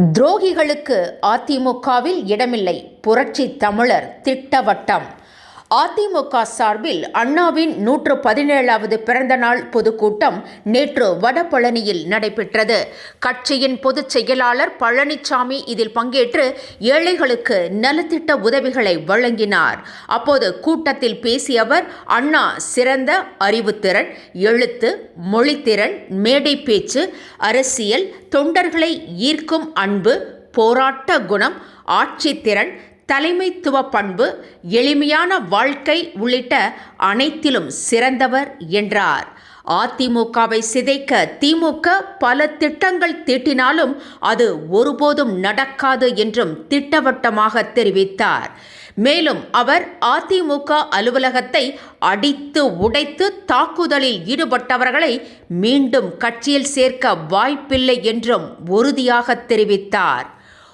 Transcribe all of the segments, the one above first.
துரோகிகளுக்கு அதிமுகவில் இடமில்லை. புரட்சி தமிழர் திட்டவட்டம். அதிமுக சார்பில் அண்ணாவின் நூற்று பதினேழாவது பிறந்தநாள் பொதுக்கூட்டம் நேற்று வடபழனியில் நடைபெற்றது. கட்சியின் பொதுச் செயலாளர் பழனிசாமி இதில் பங்கேற்று ஏழைகளுக்கு நலத்திட்ட உதவிகளை வழங்கினார். அப்போது கூட்டத்தில் பேசிய அவர் அண்ணா சிறந்த அறிவுத்திறன் எழுத்து மொழித்திறன் மேடை பேச்சு அரசியல் தொண்டர்களை ஈர்க்கும் அன்பு போராட்ட குணம் ஆட்சித்திறன் தலைமைத்துவ பண்பு எளிமையான வாழ்க்கை உள்ளிட்ட அனைத்திலும் சிறந்தவர் என்றார். அதிமுகவை சிதைக்க திமுக பல திட்டங்கள் தீட்டினாலும் அது ஒருபோதும் நடக்காது என்றும் திட்டவட்டமாக தெரிவித்தார். மேலும் அவர் அதிமுக அலுவலகத்தை அடித்து உடைத்து தாக்குதலில் ஈடுபட்டவர்களை மீண்டும் கட்சியில் சேர்க்க வாய்ப்பில்லை என்றும் உறுதியாக தெரிவித்தார்.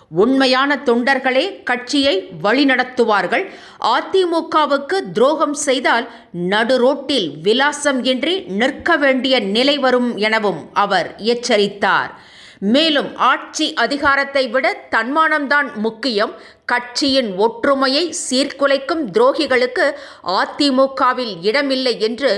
உண்மையான தொண்டர்களே கட்சியை வழிநடத்துவார்கள். அதிமுகவுக்கு துரோகம் செய்தால் நடுரோட்டில் விலாசம் இன்றி நிற்க வேண்டிய நிலை வரும் எனவும் அவர் எச்சரித்தார். மேலும் ஆட்சி அதிகாரத்தை விட தன்மானம்தான் முக்கியம். கட்சியின் ஒற்றுமையை சீர்குலைக்கும் துரோகிகளுக்கு அதிமுகவில் இடமில்லை என்று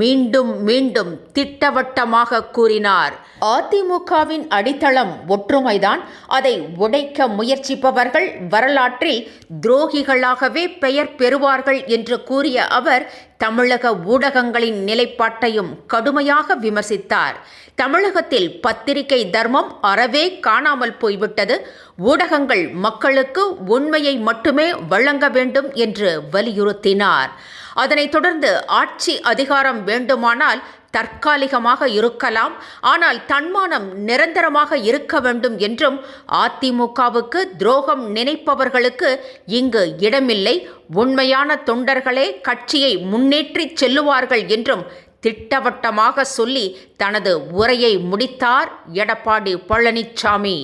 மீண்டும் மீண்டும் திட்டவட்டமாக கூறினார். அதிமுகவின் அடித்தளம் ஒற்றுமைதான். அதை உடைக்க முயற்சிப்பவர்கள் வரலாற்றில் துரோகிகளாகவே பெயர் பெறுவார்கள் என்று கூறிய அவர் தமிழக ஊடகங்களின் நிலைப்பாட்டையும் கடுமையாக விமர்சித்தார். தமிழகத்தில் பத்திரிகை தர்மம் அறவே காணாமல் போய்விட்டது. ஊடகங்கள் மக்களுக்கு உண்மையை மட்டுமே வழங்க வேண்டும் என்று வலியுறுத்தினார். அதனைத் தொடர்ந்து ஆட்சி அதிகாரம் வேண்டுமானால் தற்காலிகமாக இருக்கலாம் ஆனால் தன்மானம் நிரந்தரமாக இருக்க வேண்டும் என்றும் அதிமுகவுக்கு துரோகம் நினைப்பவர்களுக்கு இங்கு இடமில்லை. உண்மையான தொண்டர்களே கட்சியை முன்னேற்றிச் செல்லுவார்கள் என்றும் திட்டவட்டமாக சொல்லி தனது உரையை முடித்தார் எடப்பாடி பழனிசாமி